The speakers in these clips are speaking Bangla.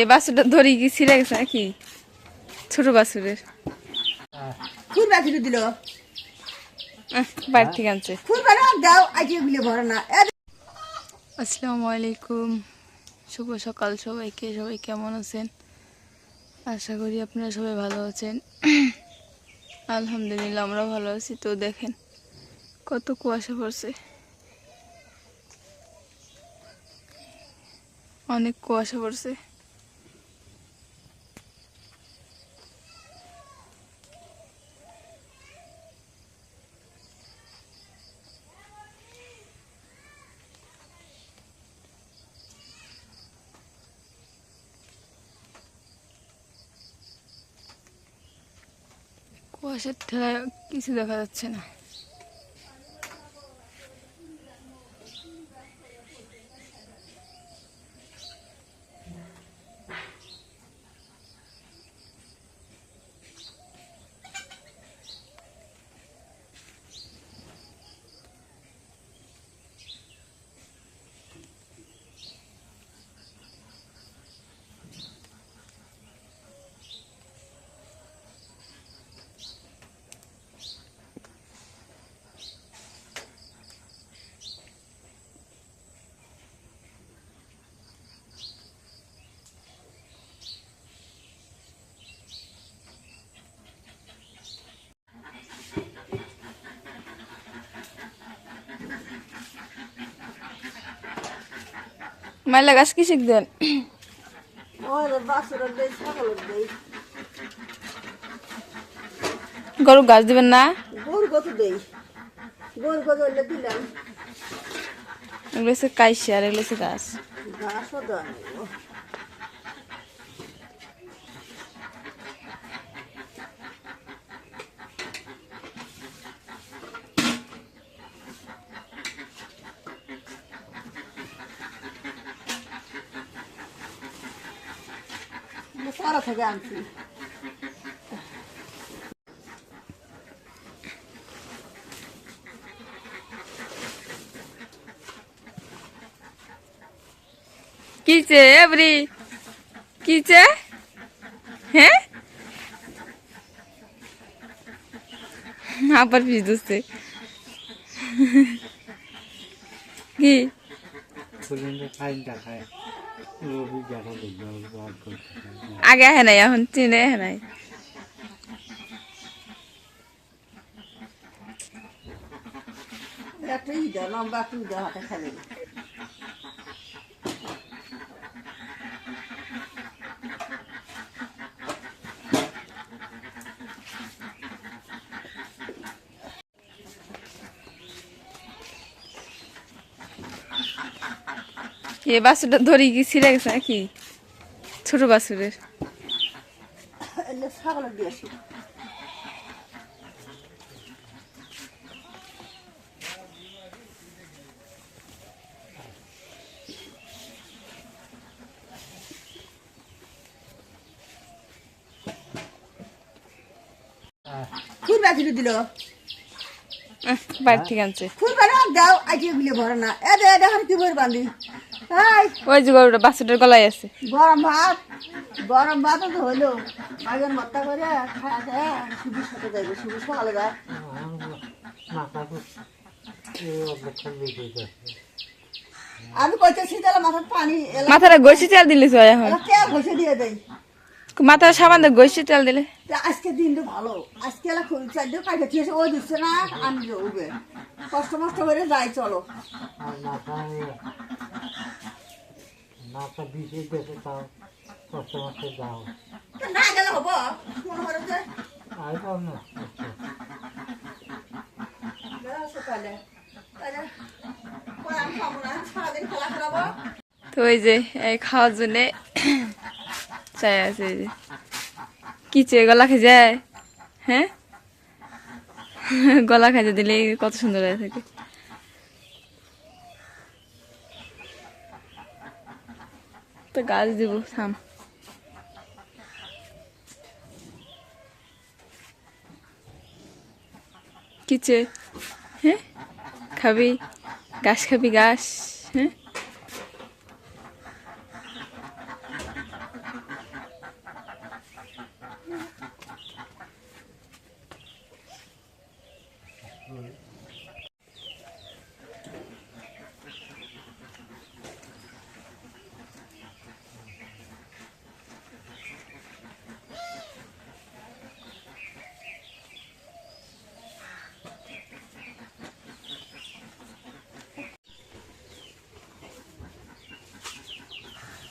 এ বাছুরটা ধরে কি ছিঁড়ে গেছে নাকি? ছোট বাছুরের। ফুল বাকি দিল। বাড়ি থেকে আনছে। দাও আজকে গুলো ভরে না। আসসালামু আলাইকুম। শুভ সকাল সবাইকে সবাই কেমন আছেন? আশা করি আপনারা সবাই ভালো আছেন। আলহামদুলিল্লাহ আমরা ভালো আছি। তো দেখেন কত কুয়াশা পড়ছে। অনেক কুয়াশা পড়ছে। কুয়াশার ঠেলায় কিছু দেখা যাচ্ছে না। মাইলা গাছ কি শিখবেন গরু গাছ দিবেন না? গরু কত দেই গরু কত দিলাম এগুলো কাইসি আর এগুলো গাছ। ঘাসও দেওয়া সারা থেকে আনছি। কিছে এবরি কিছে হ্যাঁ আবার দিচ্ছে কি? পর্যন্ত খাই দেখায় আগে আহে নাই এখন চিনে আহে নাই। তুই ইদা লম্বা তুই ইদা হাতে খেলে। এ বাছুরটা ধরে কি ছিঁড়ে গেছে নাকি? ছোট ফুল দিল। বাড়ি থেকে আনছে। ফুল বানা দাও আজকে গুলো ভরে না। এ দে দেখেন কি বই বান্ধি ওই যে গরুটা বাছুরটার গলায় আছে। গরম ভাত গরম ভাত তো হলো আগের মত্তা করে খাওয়া দেয় শিবির সাথে যাইবে শিবির সকালে যায়। আমি কইতেছি তাহলে মাথার পানি মাথাটা গইসি চাল দিলে তো এখন। তেল ঘষে দিয়ে দেয় মাথার সাবান দিয়ে গইসি তেল দিলে। আজকে দিনটা ভালো। আজকে এলা খুব চারটে কাটে দিয়েছে ও দিচ্ছে না আমি উঠবে কষ্ট মষ্ট করে যাই চলো। আর মাথা মাথা তাও কষ্ট মষ্ট যাও। না গেলে হব মনে তো ওই যে এই খাওয়ার জন্যে চাই আছে কি গলা খেয়ে যায়? হ্যাঁ? গলা খাইতে দিলে কত সুন্দর হয়ে থাকে। তো গাছ দিব, থাম। কিচে হ্যাঁ? খাবি? ঘাস খাবি ঘাস হ্যাঁ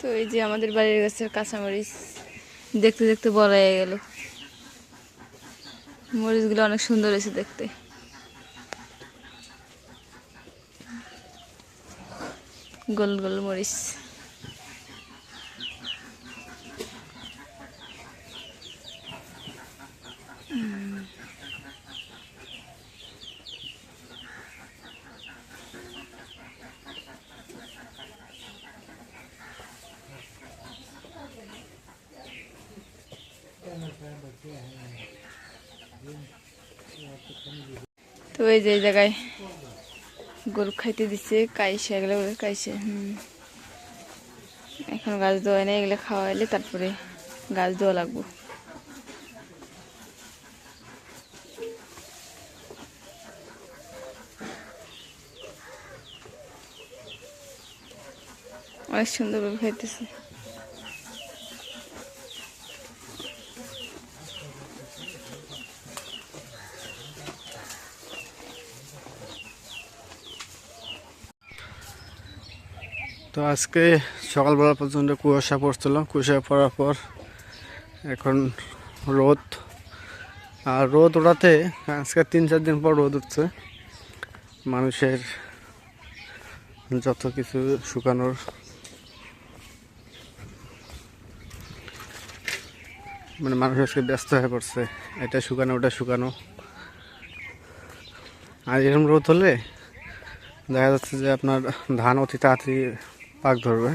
তো এই যে আমাদের বাড়ির গাছের কাঁচামরিচ দেখতে দেখতে বড় হয়ে গেল। মরিচগুলো অনেক সুন্দর হয়েছে দেখতে। গোল গোল মরিচ। তো এই যে এই জায়গায় গরু খাইতে দিচ্ছে কাইসে, এগুলো কাইসে, হুম। এখন গাছ দেওয়া নেই এগুলো খাওয়াইলে তারপরে গাছ দেওয়া লাগবো। অনেক সুন্দরভাবে খাইতেছে। তো আজকে সকালবেলা পর্যন্ত কুয়াশা পড়ছিল। কুয়াশা পড়ার পর এখন রোদ। আর রোদ ওঠাতে আজকে তিন চার দিন পর রোদ উঠছে। মানুষের যত কিছু শুকানোর মানে মানুষ আজকে ব্যস্ত হয়ে পড়ছে। এটা শুকানো, ওটা শুকানো। আর এরকম রোদ হলে দেখা যাচ্ছে যে আপনার ধান অতি তাড়াতাড়ি পাক ধরবে।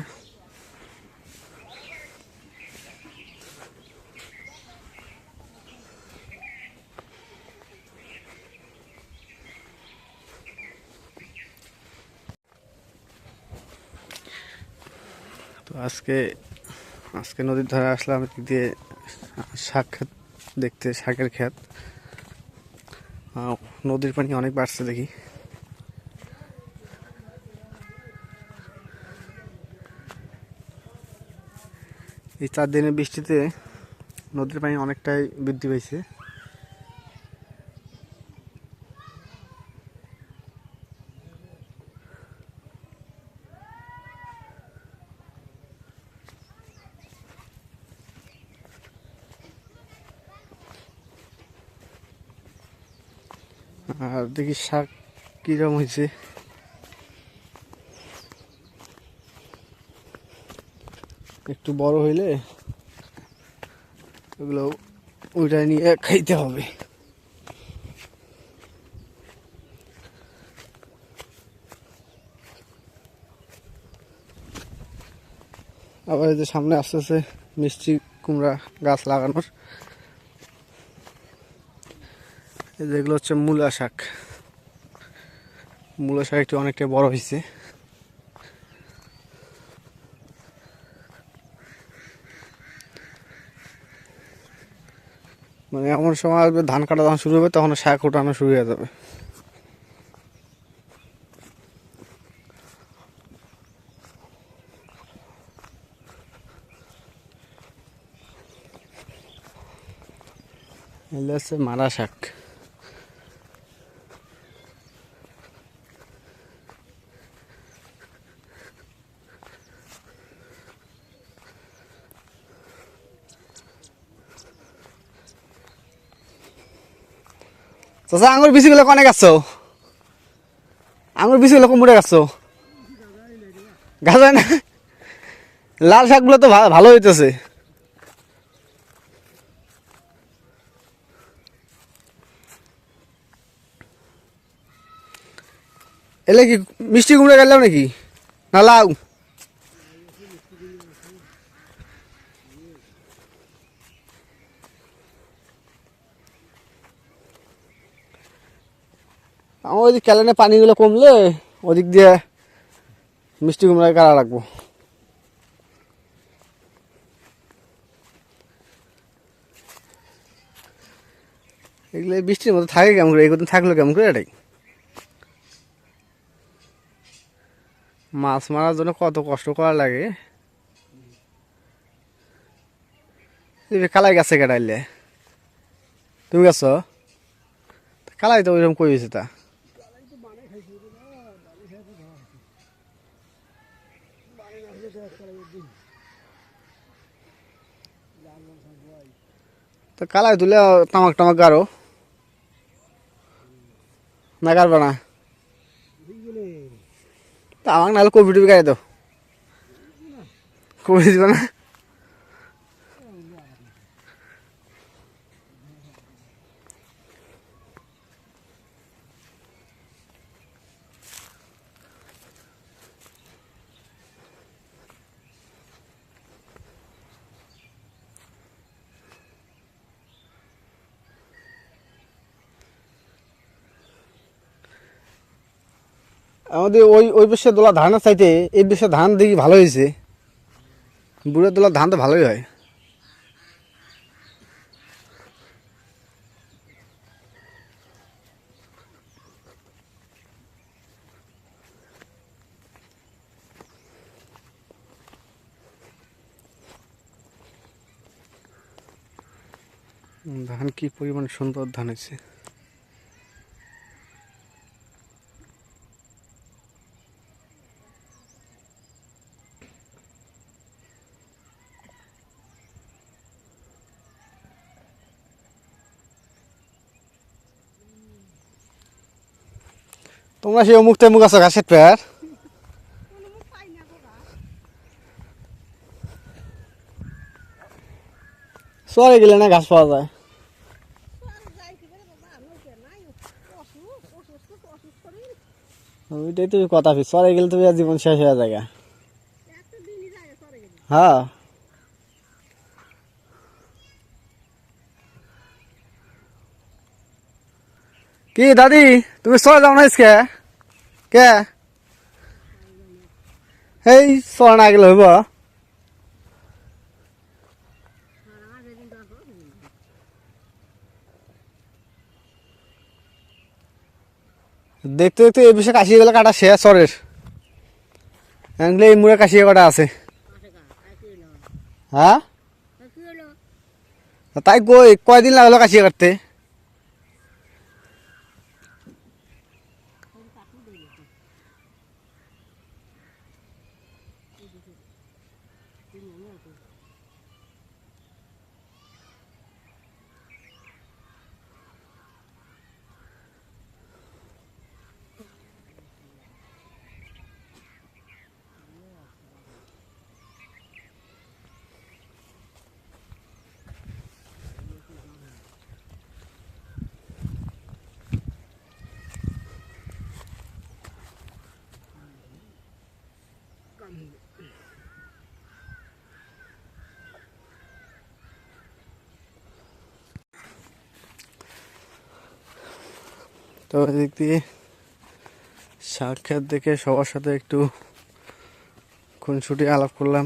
তো আজকে আজকে নদীর ধারে আসলাম দিয়ে শাক ক্ষেত দেখতে শাকের আহ, নদীর পানি অনেক বাড়ছে দেখি। এই চার দিনের বৃষ্টিতে নদীর পানি অনেকটাই বৃদ্ধি পেয়েছে আর দেখি শাক কিরম হয়েছে একটু বড় হইলে ওগুলো ওইটা নিয়ে খাইতে হবে। আবার এই যে সামনে আস্তে আস্তে মিষ্টি কুমড়া গাছ লাগানোর। যেগুলো হচ্ছে মূলা শাক। মূলা শাকটি অনেকটা বড় হয়েছে মানে এমন সময় আসবে, ধান কাটা যখন শুরু হবে, তখন শাক ওঠানো শুরু হয়ে যাবে। হচ্ছে মারা শাক। চাচা আঙুর বিচিগুলো কনে গাছ? আঙুর বিচিগুলো কমুড়ে গাছ? গাছ না? লাল শাকগুলো তো ভালো হইতেছে। এলে কি মিষ্টি কুমড়ে গেলাম নাকি? না লাউ? আমার ওই ক্যালেনে পানিগুলো কমলে ওদিক দিয়ে মিষ্টি কুমড়ায় কারা রাখব। এগুলো বৃষ্টির মতো থাকে কেমন করে? এগুলো থাকল কেমন করে এটাই? মাছ মারার জন্য কত কষ্ট করা লাগে। কালাই গাছে কেটাইলে। তুমি গেছো? কালাই তো ওইরকম কই তা? তো কালাই তুলে তামাক টামাক গারো না গারবে না। তামাক নাহলে টবি গাড়ি দাও। কবি দিবে না? আমাদের ওই ওই বেশে দোলা ধানের চাইতে এই বেশে ধান দেখি ভালো হয়েছে। বুড়ের দোলা ধান তো ভালোই হয়। ধান কি পরিমাণ সুন্দর ধান হয়েছে। তোমরা সেই অমুক তেমুক আছো ঘাসের পেয়ার? সরে গেলে না ঘাস পাওয়া যায়? ওইটাই তুমি কথা সরে গেলে তুমি জীবন শেষ হয়ে যায় হ্যাঁ। কি দাদি তুমি সরে যাও না আজকে? কে? এই সরে না গেলে হইব? দেখতে দেখতে এই বিষয়ে কাশিয়ে গেলে কাটা শেষ সরের এই মুড়ে কাশিয়ে কটা আছে। হ্যাঁ? তাই কই কয়দিন লাগল কাশিয়ে কাটতে? cái Mm-hmm. তো এদিক দিয়ে সাক্ষাৎ দেখে সবার সাথে একটু খুনসুটি আলাপ করলাম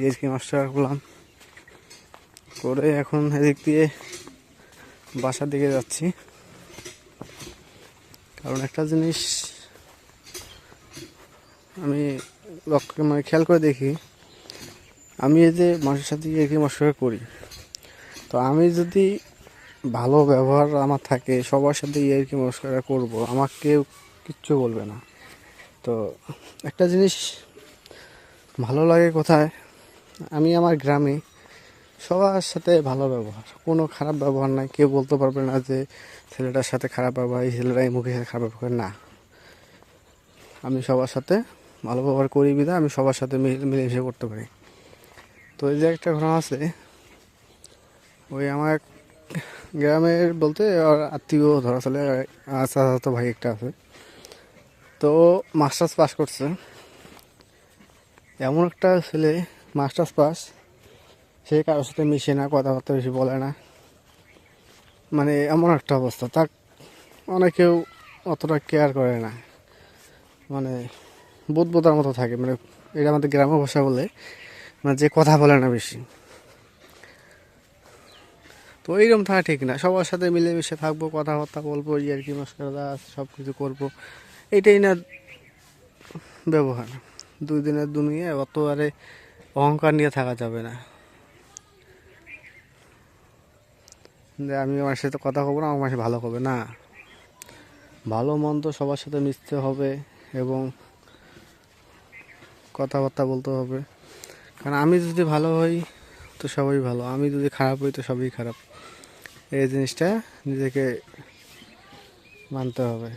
ইয়েসকি মাস্টার করলাম করে এখন এদিক দিয়ে বাসার দিকে যাচ্ছি। কারণ একটা জিনিস আমি লক্ষ্য মানে খেয়াল করে দেখি, আমি এই যে মানুষের সাথে ইয়েকি মাস্টার করি, তো আমি যদি ভালো ব্যবহার আমার থাকে, সবার সাথে ইয়ে কি মস্করা করব, আমাকে কেউ কিচ্ছু বলবে না। তো একটা জিনিস ভালো লাগে কোথায়? আমি আমার গ্রামে সবার সাথে ভালো ব্যবহার, কোনো খারাপ ব্যবহার নাই, কেউ বলতে পারবে না যে ছেলেটার সাথে খারাপ ব্যবহার, এই ছেলেটা এই সাথে খারাপ ব্যবহার, না। আমি সবার সাথে ভালো ব্যবহার করি বিধা আমি সবার সাথে মিলে, মিলেমিশে করতে পারি। তো এই যে একটা ঘটনা আছে, ওই আমার গ্রামের বলতে আত্মীয় ধরা চলে আচ্ছা তো ভাই একটা আছে। তো মাস্টার্স পাস করছে। এমন একটা ছেলে, মাস্টার্স পাস, সে কারোর সাথে মিশে না, কথাবার্তা বেশি বলে না। মানে এমন একটা অবস্থা। তার অনেকেও অতটা কেয়ার করে না। মানে বোধ বোধার মতো থাকে। মানে এটা আমাদের গ্রাম্য ভাষা বলে মানে যে কথা বলে না বেশি। তো এইরকম থাকা ঠিক না। সবার সাথে মিলেমিশে থাকব, কথাবার্তা বলব ইয়ার কি মস্করা সব কিছু করব। এটাই না ব্যবহার। দুই দিনের দুনিয়া অত আরে অহংকার নিয়ে থাকা যাবে না। যে আমি আমার সাথে কথা বলব না, আমার মাসে ভালো হবে না। ভালো মন্দ সবার সাথে মিশতে হবে এবং কথাবার্তা বলতে হবে। কারণ আমি যদি ভালো হই, তো সবাই ভালো। আমি যদি খারাপ হই, তো সবই খারাপ। এই জিনিসটা নিজেকে মানতে হবে।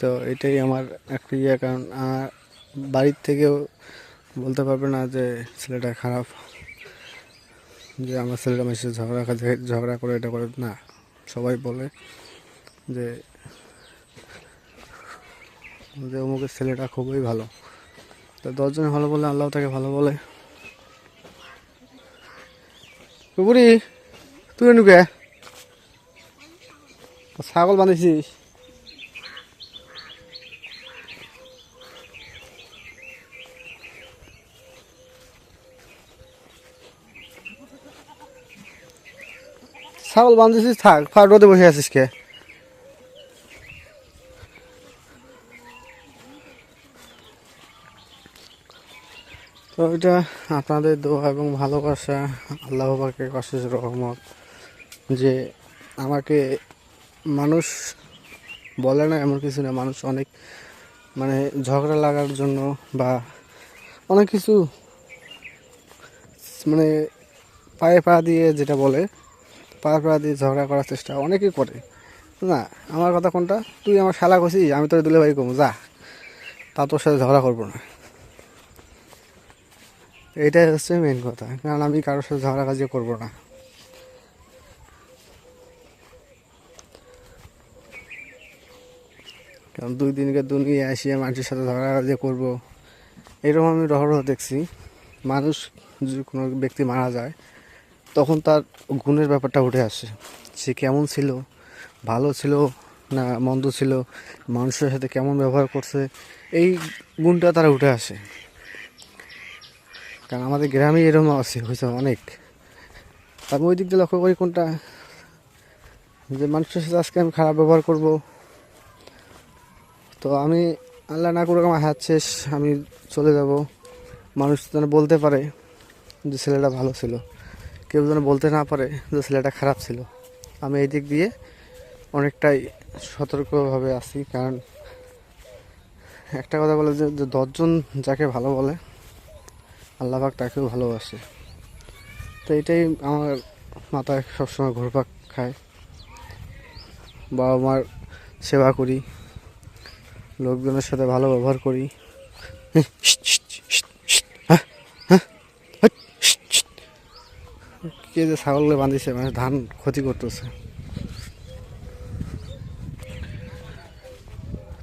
তো এটাই আমার একটা ইয়ে কারণ বাড়ির থেকেও বলতে পারবে না যে ছেলেটা খারাপ, যে আমার ছেলেটা সাথে ঝগড়া ঝগড়া করে এটা করে, না। সবাই বলে যে যে অমুকের ছেলেটা খুবই ভালো। তো দশজনে ভালো বলে, আল্লাহ তাকে ভালো বলে। কুকুরি তুই নুকে ছাগল বাঁধিছিস? ছাগল বাঁধেছিস, থাক ফার রোদে বসে আছিস কে? তো এটা আপনাদের দোয়া এবং ভালোবাসা, আল্লাহ পাকের অশেষ রহমত যে আমাকে মানুষ বলে না, এমন কিছু না, মানুষ অনেক মানে ঝগড়া লাগার জন্য বা অনেক কিছু মানে পায়ে পা দিয়ে যেটা বলে, পায়ে পা দিয়ে ঝগড়া করার চেষ্টা অনেকেই করে। না, আমার কথা কোনটা? তুই আমার শালা করছিস আমি তোর দুলে ভাই কমু, যা। তা তোর সাথে ঝগড়া করব না। এইটাই হচ্ছে মেন কথা, কারণ আমি কারোর সাথে ঝগড়া কাজে করব না। কারণ দুই দিনকে দুনিয়ে আসিয়ে মানুষের সাথে ঝগড়া কাজে করব, এরকম আমি রহরহ দেখছি। মানুষ যদি কোনো ব্যক্তি মারা যায়, তখন তার গুণের ব্যাপারটা উঠে আসে। সে কেমন ছিল, ভালো ছিল না মন্দ ছিল, মানুষের সাথে কেমন ব্যবহার করছে, এই গুণটা তারা উঠে আসে। কারণ আমাদের গ্রামে এরকম আছে হয়েছে অনেক। আমি ওই দিক দিয়ে লক্ষ্য করি কোনটা? যে মানুষের সাথে আজকে আমি খারাপ ব্যবহার করব। তো আমি আল্লাহ না করে আমার হাত শেষ, আমি চলে যাব। মানুষ যেন বলতে পারে যে ছেলেটা ভালো ছিল। কেউ যেন বলতে না পারে যে ছেলেটা খারাপ ছিল। আমি এই দিক দিয়ে অনেকটাই সতর্কভাবে আছি। কারণ একটা কথা বলে যে দশজন যাকে ভালো বলে আল্লাহবাক তাকেও ভালোবাসে। তো এটাই আমার মাথায় সবসময় ঘুরপাক খায়। বাবা মার সেবা করি। লোকজনের সাথে ভালো ব্যবহার করি। কে যে ছাগলগুলো বাঁধিছে মানে ধান ক্ষতি করতেছে।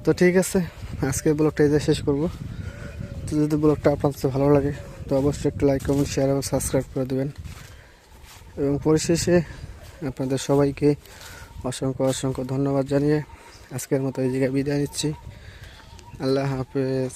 তো ঠিক আছে আজকে ব্লগটা এই শেষ করব। তো যদি ব্লগটা আপনার ভালো লাগে তো অবশ্যই একটু লাইক কমেন্ট শেয়ার এবং সাবস্ক্রাইব করে দেবেন। এবং পরিশেষে আপনাদের সবাইকে অসংখ্য অসংখ্য ধন্যবাদ জানিয়ে আজকের মতো এই জায়গায় বিদায় নিচ্ছি। আল্লাহ হাফেজ।